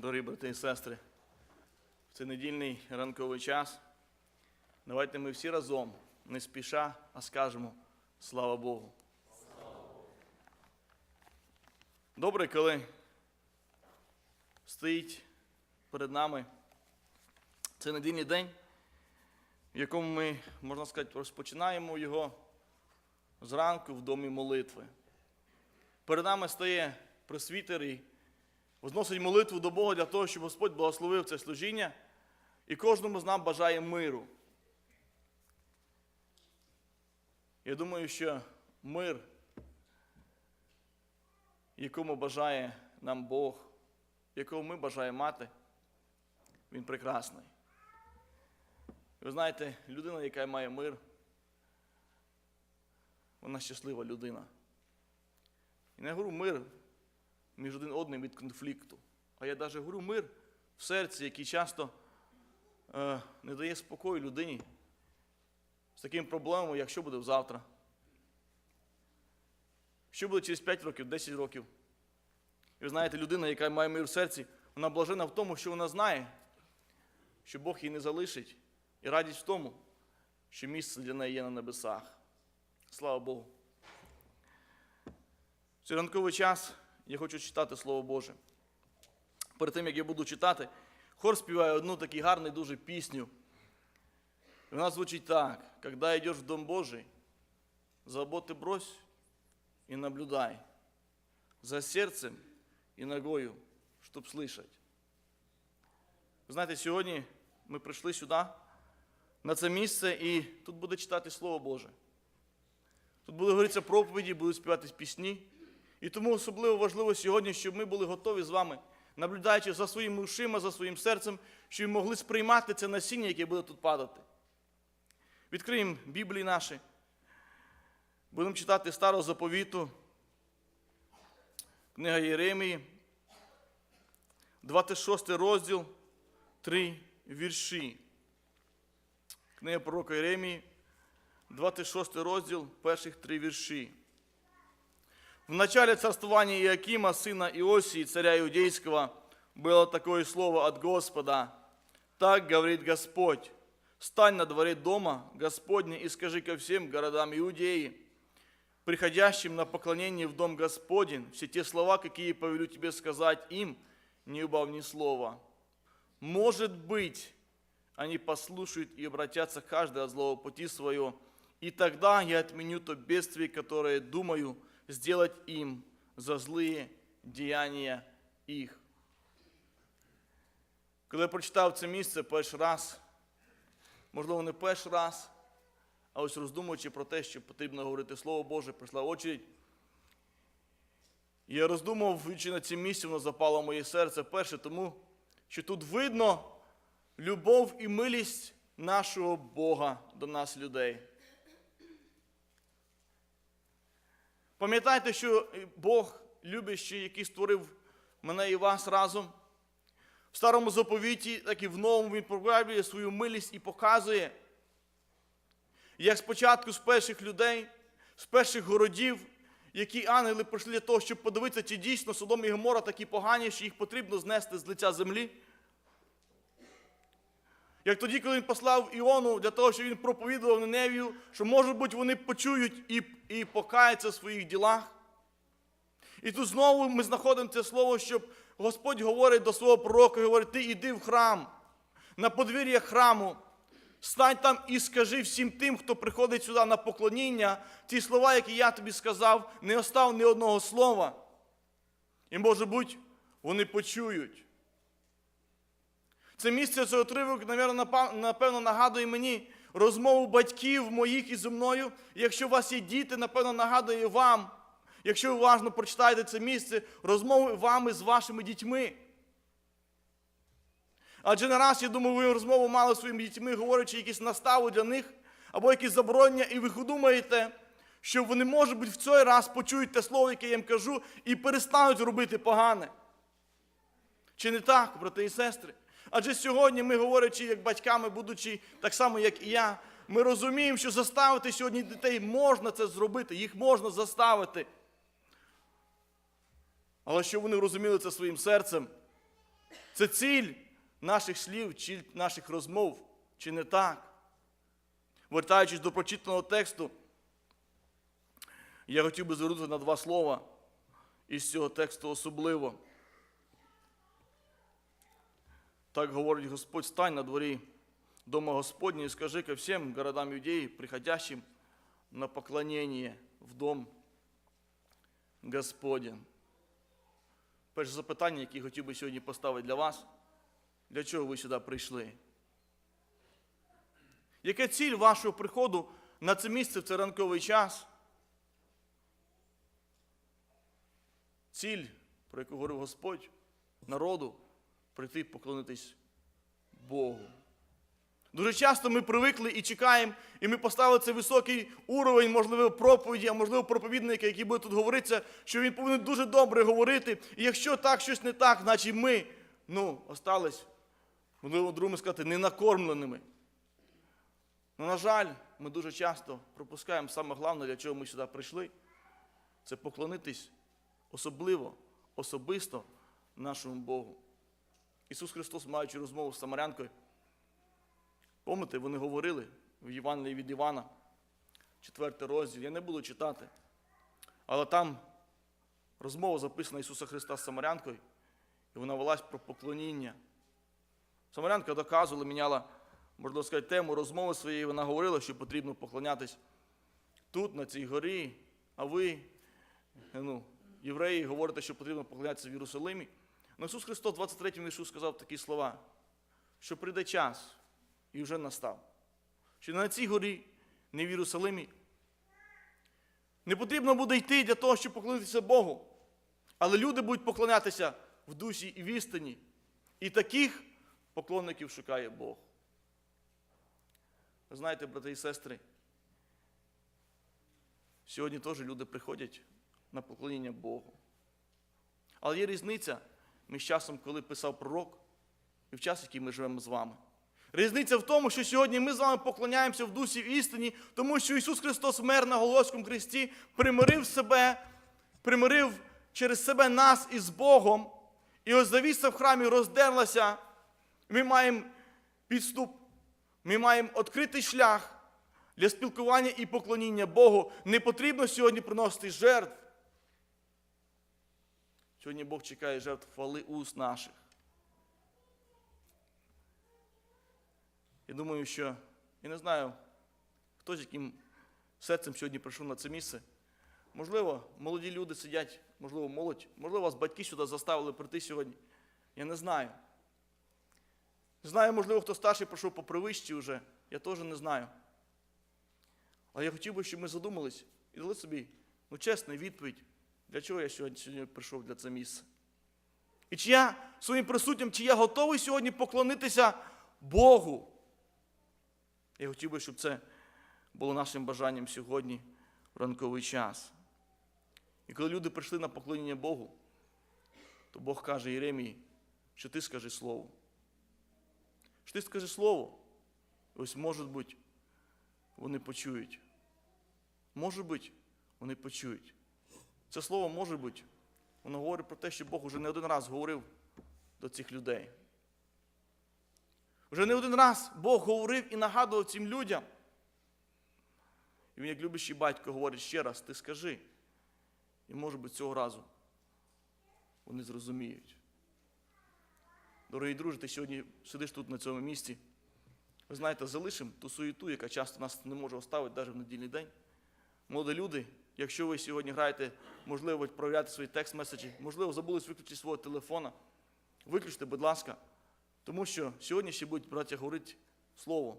Дорогі брати і сестри, в цей недільний ранковий час давайте ми всі разом, не спіша, а скажемо слава Богу. Добре, коли стоїть перед нами цей недільний день, в якому ми, можна сказати, розпочинаємо його зранку в домі молитви. Перед нами стає пресвітер і возносить молитву до Бога для того, щоб Господь благословив це служіння і кожному з нас бажає миру. Я думаю, що мир, якому бажає нам Бог, якого ми бажаємо мати, він прекрасний. Ви знаєте, людина, яка має мир, вона щаслива людина. І не говорю мир між один одним від конфлікту. А я навіть говорю мир в серці, який часто е, не дає спокою людині з таким проблемами, як що буде завтра. Що буде через 5 років, 10 років. І ви знаєте, людина, яка має мир в серці, вона блажена в тому, що вона знає, що Бог її не залишить. І радість в тому, що місце для неї є на небесах. Слава Богу. Цей ранковий час я хочу читати Слово Боже. Перед тим, як я буду читати, хор співає одну таку гарну дуже пісню. І вона звучить так: Когда йдеш в Дом Божий, заботи брось і наблюдай за серцем і ногою, щоб слышать. Знаєте, сьогодні ми прийшли сюди, на це місце, і тут буде читати Слово Боже. Тут буде говоритися проповіді, будуть співатись пісні. І тому особливо важливо сьогодні, щоб ми були готові з вами, наблюдаючи за своїми ушима, за своїм серцем, щоб ми могли сприймати це насіння, яке буде тут падати. Відкриємо Біблії наші. Будемо читати старого заповіту, книга Єремії, 26 розділ, 3 вірші. Книга пророка Єремії, 26 розділ, перших три вірші. В начале царствования Иакима, сына Иосии, царя Иудейского, было такое слово от Господа. Так говорит Господь, стань на дворе дома Господня и скажи ко всем городам Иудеи, приходящим на поклонение в дом Господень, все те слова, какие повелю тебе сказать им, не убав ни слова. Может быть, они послушают и обратятся каждый от злого пути своего, и тогда я отменю то бедствие, которое, думаю, сделать им за злые діяння їх. Коли я прочитав це місце перший раз, можливо, не перший раз, а ось роздумуючи про те, що потрібно говорити Слово Боже, прийшла очередь. І я роздумав, чи на цім місці, воно запало в моє серце перше, тому що тут видно любов і милість нашого Бога до нас, людей. Пам'ятайте, що Бог любящий, який створив мене і вас разом. В старому заповіті, так і в новому він проявляє свою милість і показує, як спочатку з перших людей, з перших городів, які ангели прийшли для того, щоб подивитися, чи дійсно Содом і Гомора такі погані, що їх потрібно знести з лиця землі. Як тоді, коли він послав Іону для того, щоб він проповідував Ниневію, що, може бути, вони почують і, і покаються в своїх ділах. І тут знову ми знаходимо це слово, щоб Господь говорить до свого пророка, говорить, ти йди в храм, на подвір'я храму, стань там і скажи всім тим, хто приходить сюди на поклоніння, ті слова, які я тобі сказав, не остав ні одного слова. І, може бути, вони почують. Це місце, цей отривок, напевно, нагадує мені розмову батьків моїх із мною. І якщо у вас є діти, напевно, нагадує вам, якщо ви уважно прочитаєте це місце, розмови вами з вашими дітьми. Адже не раз, я думаю, ви розмову мали зі своїми дітьми, говорячи якісь настави для них, або якісь заборонення, і ви думаєте, що вони, може бути, в цей раз почують те слово, яке я їм кажу, і перестануть робити погане. Чи не так, брати і сестри? Адже сьогодні ми, говорячи як батьками, будучи так само, як і я, ми розуміємо, що заставити сьогодні дітей можна це зробити, їх можна заставити. Але щоб вони розуміли це своїм серцем, Це ціль наших слів, ціль наших розмов, чи не так? Вертаючись до прочитаного тексту, я хотів би звернути на два слова із цього тексту особливо. Так говорить Господь, стань на дворі дома Господня и скажи ко всем городам Иудеи, приходящим на поклонение в дом Господень. Перше запитання, яке хотів би сьогодні поставити для вас. Для чого ви сюди прийшли? Яка ціль вашого приходу на це місце в цей ранковий час? Ціль, про яку говорив Господь, народу прийти поклонитись Богу. Дуже часто ми привикли і чекаємо, і ми поставили цей високий уровень, можливо, проповіді, а можливо, проповідника, який буде тут говоритися, що він повинен дуже добре говорити. І якщо так, щось не так, значить ми, ну, остались, можливо, другому сказати, ненакормленими. Ну, на жаль, ми дуже часто пропускаємо саме головне, для чого ми сюди прийшли, це поклонитись особливо, особисто нашому Богу. Ісус Христос, маючи розмову з Самарянкою, Помните, вони говорили в Євангелії від Івана, 4 розділ. Я не буду читати. Але там розмова записана Ісуса Христа з Самарянкою, і вона велась про поклоніння. Самарянка доказувала, міняла, можна сказати, тему розмови своєї. Вона говорила, що потрібно поклонятись тут, на цій горі, а ви, ну, євреї, говорите, що потрібно поклонятися в Єрусалимі. Но Ісус Христос, 23 Ісус сказав такі слова, що прийде час і вже настав. Що на цій горі, не в Єрусалимі, не потрібно буде йти для того, щоб поклонитися Богу. Але люди будуть поклонятися в душі і в істині. І таких поклонників шукає Бог. Ви знаєте, брати і сестри, сьогодні теж люди приходять на поклоніння Богу. Але є різниця між часом, коли писав пророк, і в час, який ми живемо з вами. Різниця в тому, що сьогодні ми з вами поклоняємося в дусі в істині, тому що Ісус Христос мер на Голгофському хресті, примирив себе, примирив через себе нас із Богом. І ось завіса в храмі роздерлася. Ми маємо підступ, ми маємо відкритий шлях для спілкування і поклоніння Богу. Не потрібно сьогодні приносити жертв. Сьогодні Бог чекає жертв хвали уст наших. Я думаю, що я не знаю, хто з яким серцем сьогодні прийшов на це місце. Можливо, молоді люди сидять, можливо, молодь, можливо, вас батьки сюди заставили прийти сьогодні. Я не знаю. Не знаю, можливо, хто старший пройшов по привищі вже, я теж не знаю. Але я хотів би, щоб ми задумались і дали собі ну, чесну відповідь, для чого я сьогодні, прийшов для це місце. І чи я своїм присутнім, чи я готовий сьогодні поклонитися Богу? Я хотів би, щоб це було нашим бажанням сьогодні в ранковий час. І коли люди прийшли на поклоніння Богу, то Бог каже Єремії, що ти скажи слово. Що ти скажи слово, ось, може бути, вони почують. Може бути, вони почують. Це слово може бути, воно говорить про те, що Бог уже не один раз говорив до цих людей. Вже не один раз Бог говорив і нагадував цим людям. І він, як любящий батько, говорить ще раз, ти скажи. І, може бути, цього разу вони зрозуміють. Дорогі друзі, ти сьогодні сидиш тут на цьому місці. Ви знаєте, залишимо ту суєту, яка часто нас не може оставити навіть в недільний день. Молоді люди, якщо ви сьогодні граєте, можливо, проявляти свої текст-меседжі, можливо, забулись виключити свого телефона, виключте, будь ласка. Тому що сьогодні ще будуть, браття, говорити слово.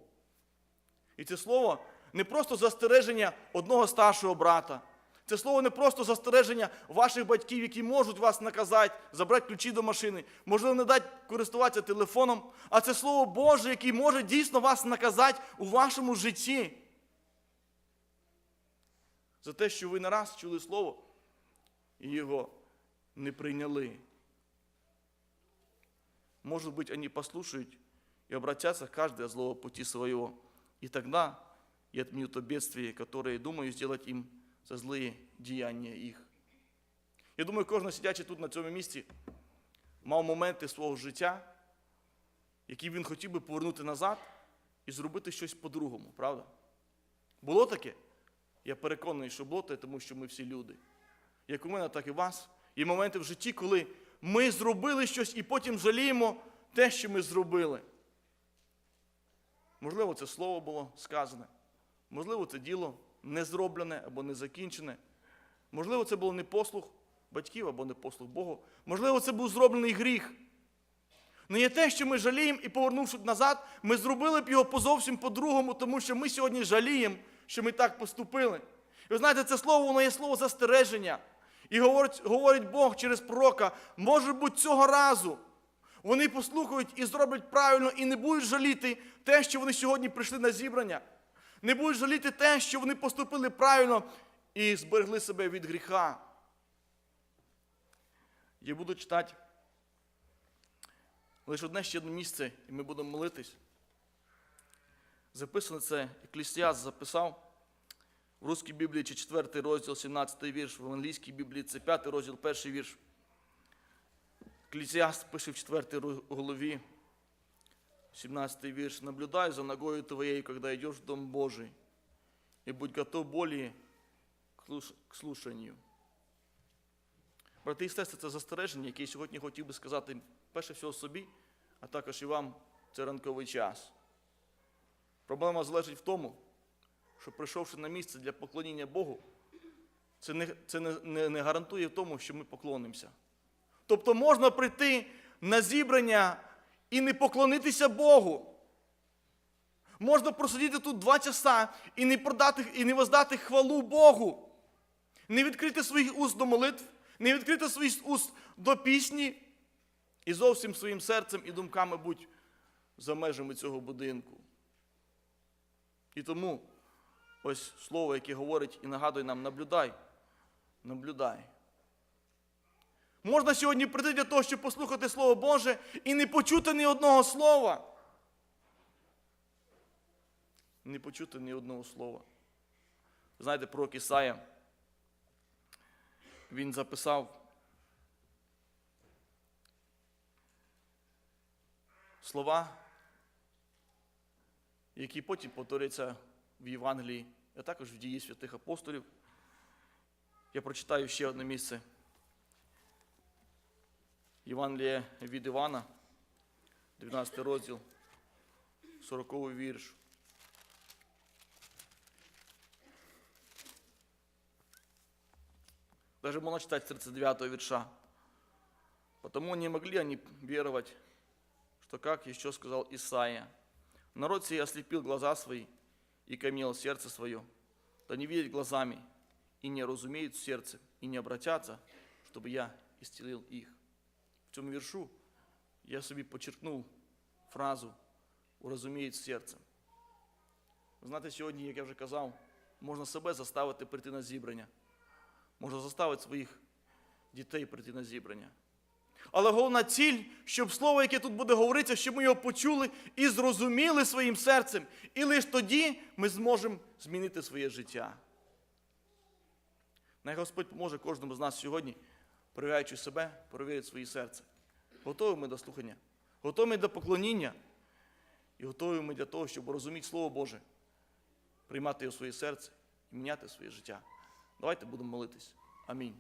І це слово не просто застереження одного старшого брата. Це слово не просто застереження ваших батьків, які можуть вас наказати, забрати ключі до машини, можливо, не дати користуватися телефоном, а це слово Боже, яке може дійсно вас наказати у вашому житті За те, що ви не раз чули слово і його не прийняли. Может быть, они послушают и обратятся каждый от злого пути своего. И тогда и отменю то бедствие, которое думаю сделать им за злые деяния их. Я думаю, кожен сидячий тут на цьому місці мав моменти свого життя, які він хотів би повернути назад і зробити щось по-другому, правда? Було таке? Я переконаний, що було тому що ми всі люди. Як у мене, так і у вас. Є моменти в житті, коли ми зробили щось і потім жаліємо те, що ми зробили. Можливо, це слово було сказане. Можливо, це діло не зроблене або не закінчене. Можливо, це був не послух батьків або не послух Богу. Можливо, це був зроблений гріх. Не є те, що ми жаліємо і повернувши назад, ми зробили б його по зовсім по-другому, тому що ми сьогодні жаліємо, що ми так поступили. І ви знаєте, це слово, воно є слово застереження. І говорить, говорить Бог через пророка, може бути цього разу. Вони послухають і зроблять правильно, і не будуть жаліти те, що вони сьогодні прийшли на зібрання. Не будуть жаліти те, що вони поступили правильно і зберегли себе від гріха. Я буду читати лише одне ще одне місце, і ми будемо молитись. Записано це, Еклісіас записав в Руській Біблії, чи 4 розділ, 17 вірш, в англійській Біблії це 5 розділ, перший вірш. Еклесіаст пише в 4 голові, 17 вірш. «Наблюдай за ногою твоей, когда идешь в Дом Божий, и будь готов более к слуш- к слушанию». Брати і сестри, це застереження, яке я сьогодні хотів би сказати перше всього собі, а також і вам в цей ранковий час. Проблема залежить в тому, що прийшовши на місце для поклоніння Богу, це не, це не, не, не гарантує в тому, що ми поклонимося. Тобто можна прийти на зібрання і не поклонитися Богу. Можна просидіти тут два часа і не продати, і не воздати хвалу Богу, не відкрити своїх уст до молитв, не відкрити своїх уст до пісні і зовсім своїм серцем і думками будь за межами цього будинку. І тому ось слово, яке говорить і нагадує нам, наблюдай, наблюдай. Можна сьогодні прийти для того, щоб послухати Слово Боже і не почути ні одного слова. Не почути ні одного слова. Знаєте, пророк Ісая, він записав слова, які потім повторяться в Євангелії, а також в дії святих апостолів. Я прочитаю ще одне місце. Євангеліє від Івана, 12 розділ, 40 вірш. Даже можно читать с 39 верша. Потому не могли они веровать, что, как еще сказал Исаия, народ сей ослепил глаза свои и камел сердце свое, да не видят глазами, и не разумеют в сердце, и не обратятся, чтобы я исцелил их. В цьому віршу я собі почерпнув фразу «урозуміють серцем». Ви знаєте, сьогодні, як я вже казав, можна себе заставити прийти на зібрання. Можна заставити своїх дітей прийти на зібрання. Але головна ціль, щоб слово, яке тут буде говоритися, щоб ми його почули і зрозуміли своїм серцем. І лише тоді ми зможемо змінити своє життя. Най Господь поможе кожному з нас сьогодні, перевіряючи себе, перевірити своє серце. Готові ми до слухання, готові ми до поклоніння і готові ми для того, щоб розуміти Слово Боже, приймати його в своє серце і міняти своє життя. Давайте будемо молитись. Амінь.